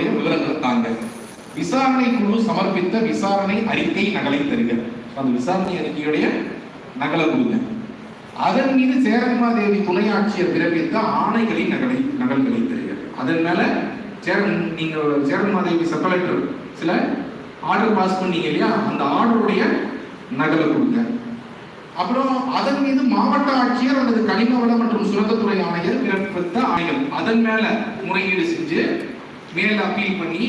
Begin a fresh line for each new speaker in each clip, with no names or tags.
அதனுடைய விவரங்கள் தாங்க விசாரணை குழு சமர்ப்பித்த விசாரணை அறிக்கை நகலை தருக அந்த விசாரணை அறிக்கையுடைய நகலை கொடுங்க. அதன் மீது சேரன்மாதேவி துணை ஆட்சியர் பிறப்பித்த ஆணைகளின் நகலை நகல்களை தருக அதன் மேல சேரன் நீங்க சேரன்மாதேவி சப் சில ஆர்டர் பாஸ் பண்ணீங்க இல்லையா? அந்த ஆர்டருடைய நகலை கொடுங்க. அப்புறம் அதன் மீது மாவட்ட ஆட்சியர் அல்லது கனிம வளம் மற்றும் சுரங்கத்துறை ஆணையர் பிறப்பித்த ஆணைகள். அதன் மேல முறையீடு செஞ்சு மேல அப்பீல் பண்ணி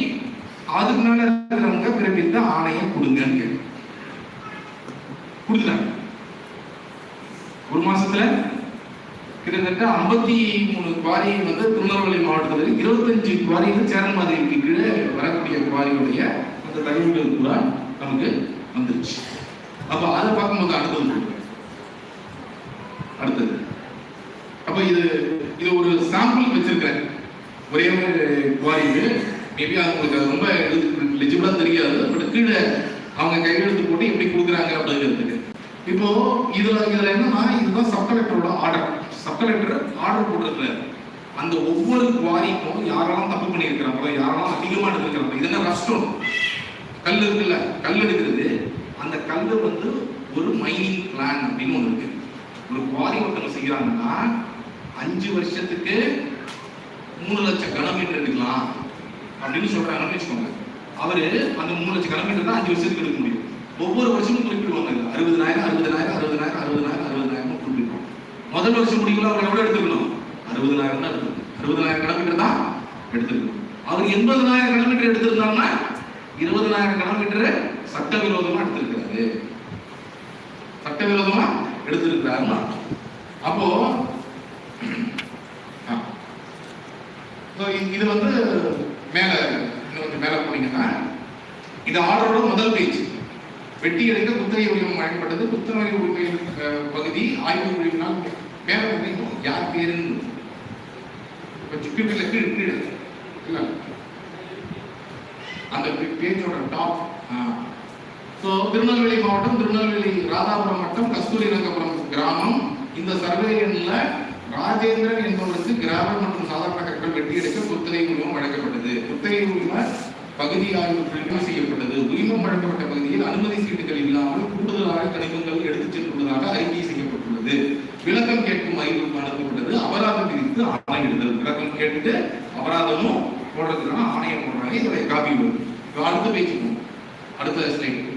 அதுக்கு மேல இருக்கிறவங்க பிறப்பித்த ஆணையம் கொடுங்க கொடுத்துட்டாங்க. ஒரு மாசத்துல கிட்டத்தட்ட ஐம்பத்தி மூணு குவாரி வந்து திருநெல்வேலி மாவட்டத்தில் இருபத்தஞ்சு குவாரிகள் சேரன் மாதிரிக்கு கீழே வரக்கூடிய குவாரிகளுடைய அந்த தகவல்கள் கூட நமக்கு வந்துருச்சு. அப்ப அதை பார்க்கும்போது அடுத்தது அடுத்தது. அப்ப இது இது ஒரு சாம்பிள் வச்சிருக்கிறேன். ஒரே ஒரு குவாரி மேபி அவங்களுக்கு அது ரொம்ப லெஜிபிளாக தெரியாது பட் கீழே அவங்க கையெழுத்து போட்டு எப்படி கொடுக்குறாங்க அப்படிங்கிறதுக்கு. இப்போ இதுல இதுல என்னன்னா இதுதான் சப் கலெக்டரோட ஆர்டர் சப் கலெக்டர் ஆர்டர் போட்டிருக்கிறாரு அந்த ஒவ்வொரு குவாரிக்கும் யாரெல்லாம் தப்பு பண்ணியிருக்கிறாங்களோ யாரெல்லாம் அதிகமா எடுத்திருக்கிறாங்களோ இது என்ன ரஸ்டோன் கல் இருக்குல்ல கல் எடுக்கிறது. அந்த கல் வந்து ஒரு மைனிங் பிளான் அப்படின்னு ஒன்று இருக்கு. ஒரு குவாரி ஒருத்தவங்க செய்யறாங்கன்னா அஞ்சு வருஷத்துக்கு மூணு லட்சம் கனமீட்டர் எடுக்கலாம். அப்படின்னு சொல்றாங்கன்னு வச்சுக்கோங்க. அவரு அந்த மூணு லட்சம் கனமீட்டர் தான் அஞ்சு வருஷத்துக்கு எடுக்க முடியும். ஒவ்வொரு வருஷமும் குறிப்பிடுவாங்க இதுல. அறுபதனாயிரம் அறுபதனாயிரம் அறுபதனாயிரம் அறுபதாயிரம் குறிப்பிடுவோம் முதல் வருஷம் முடிக்கல அவர் எவ்வளவு எடுத்துக்கணும்? அறுபதனாயிரம் தான் எடுத்துக்கணும். அறுபதனாயிரம் கிலோமீட்டர் தான் எடுத்துக்கணும். அவர் எண்பதனாயிரம் கிலோமீட்டர் எடுத்திருந்தாங்கன்னா இருபதனாயிரம் கிலோமீட்டர் சட்டவிரோதமா எடுத்திருக்கிறாரு. சட்டவிரோதமா எடுத்திருக்கிறாருன்னு அப்போ இது வந்து மேலே இன்னும் கொஞ்சம் மேலே போனீங்கன்னா இது ஆர்டரோட முதல் பேஜ் வெட்டி எடுக்க குத்தகை உரிமம் வழங்கப்பட்டது. குத்தகை உரிமை பகுதி ஆய்வு உரிமையினால் மேலே போனீங்க. யார் பேருன்னு. இப்போ கீழே கீழே. கீழே அந்த பேஜோட டாப் ஸோ திருநெல்வேலி மாவட்டம் திருநெல்வேலி ராதாபுரம் வட்டம் கஸ்தூரி ரங்கபுரம் கிராமம். இந்த சர்வே எண்ணில் ராஜேந்திரன் என்பவருக்கு கிராமம் மற்றும் சாதாரண கற்கள் வெட்டி எடுக்க குத்தகை உரிமம் வழங்கப்பட்டது. குத்தகை உரிம பகுதி ஆய்வு செய்யப்பட்டது. உரிமம் வழங்கப்பட்ட பகுதியில் அனுமதி சீட்டுகள் இல்லாமல் கூடுதலாக கணிதங்கள் எடுத்துச் சென்றுள்ளதாக அறிக்கை செய்யப்பட்டுள்ளது. விளக்கம் கேட்கும் அறிவிப்பு அனுப்பப்பட்டது. அபராதம் விதித்து ஆணையிடுதல் விளக்கம் கேட்டுட்டு அபராதமும் போடுறதுக்கான ஆணையம் போடுறாங்க இதோடைய காப்பி வரும். இப்ப அடுத்த அடுத்த ஸ்லைட்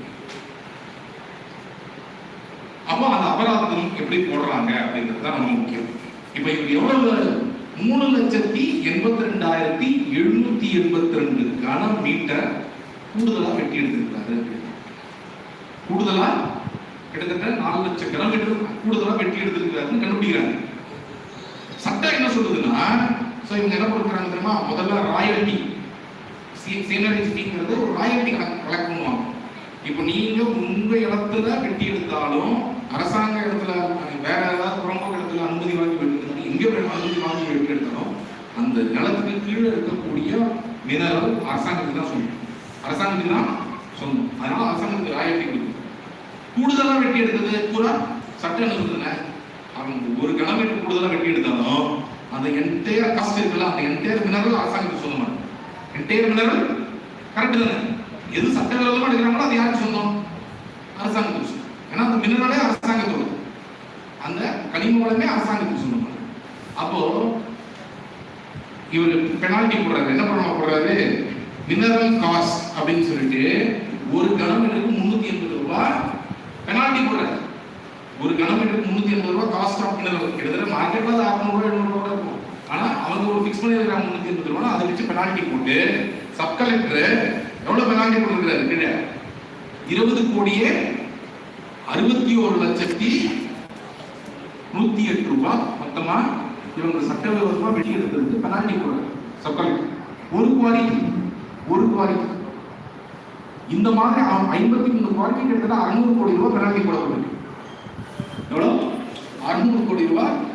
அப்போ அந்த அபராதம் எப்படி போடுறாங்க அப்படிங்கிறது தான் ரொம்ப முக்கியம். இப்போ இது எவ்வளவு? மூணு லட்சத்தி எண்பத்தி ரெண்டாயிரத்தி எழுநூத்தி எண்பத்தி ரெண்டு கன மீட்டர் கூடுதலா வெட்டி எடுத்திருக்கிறாரு. கூடுதலா? கிட்டத்தட்ட நாலு லட்சம் கிலோமீட்டர் கூடுதலா வெட்டி எடுத்திருக்கிறாருன்னு கண்டுபிடிக்கிறாங்க. சட்டம் என்ன சொல்லுதுன்னா ஸோ இவங்க என்ன கொடுக்குறாங்க தெரியுமா? முதல்ல ராயல்டி சீனரிஸ்டிங்கிறது ஒரு ராயல்டி கணக்கு கலெக்ட் பண்ணுவாங்க இப்போ நீங்க உங்க இடத்துல வெட்டி எடுத்தாலும் அரசாங்க இடத்துல வேற ஏதாவது புறம்போக்கு இடத்துல அனுமதி வாங்கி வெட்டி எடுத்தாலும் எங்க வேணும் அனுமதி வாங்கி வெட்டி எடுத்தாலும் அந்த நிலத்துக்கு கீழே இருக்கக்கூடிய மினரல் அரசாங்கத்துக்கு தான் சொந்தம் அரசாங்கத்துக்கு தான் சொந்தம் அதனால அரசாங்கத்துக்கு ராயல்டி கொடுக்கும் கூடுதலாக வெட்டி எடுத்தது பூரா சட்டம் என்ன அவங்க ஒரு கிலோமீட்டர் கூடுதலாக வெட்டி எடுத்தாலும் அந்த என்டையர் காஸ்ட் இருக்குல்ல அந்த என்டையர் மினரல் அரசாங்கத்துக்கு சொந்தமான என்டையர் மினரல் கரெக்ட் தானே? எது சட்டவிரோதமா எடுக்கிறாங்களோ அது யாருக்கு சொந்தம்? அரசாங்கத்துக்கு சொந்தம். ஏன்னா அந்த மினரலே அரசாங்கத்தோட அந்த கனிம வளமே அரசாங்கத்துக்கு சொந்தம். அப்போ இவர் பெனால்டி போடுறாரு. என்ன பண்ண போடுறாரு? மினரல் காஸ்ட் அப்படின்னு சொல்லிட்டு ஒரு கிலோமீட்டருக்கு முந்நூற்றி எண்பது ரூபாய் பெனால்டி போடுறாரு. ஒரு கிலோமீட்டருக்கு முந்நூற்றி எண்பது ரூபாய் காஸ்ட் ஆஃப் மினரல் கிட்டத்தட்ட மார்க்கெட்ல அது அறுநூறு ரூபாய் எழுநூறு ரூபாய் இருக்கும். ஆனா அவங்க ஒரு ஃபிக்ஸ் பண்ணிருக்காங்க முந்நூற்றி எண்பது ரூபாய் அதை வச்சு பெனால்டி போட்டு சப் கலெக்டர் எவ்வளவு பெனால்டி போட்டுருக்காரு கிட்ட? இருபது கோடியே அறுபத்தி ஒரு லட்சத்தி நூத்தி எட்டு ரூபாய் மொத்தமா இவங்க சட்டவிரோதமா வெட்டி எடுத்ததுக்கு பெனால்டி போடுறாங்க சப் ஒரு குவாரி ஒரு குவாரி. இந்த மாதிரி ஐம்பத்தி மூணு குவாரிக்கு கிட்டத்தட்ட அறுநூறு கோடி ரூபாய் பெனால்டி போடப்பட்டிருக்கு எவ்வளோ அறுநூறு கோடி ரூபாய்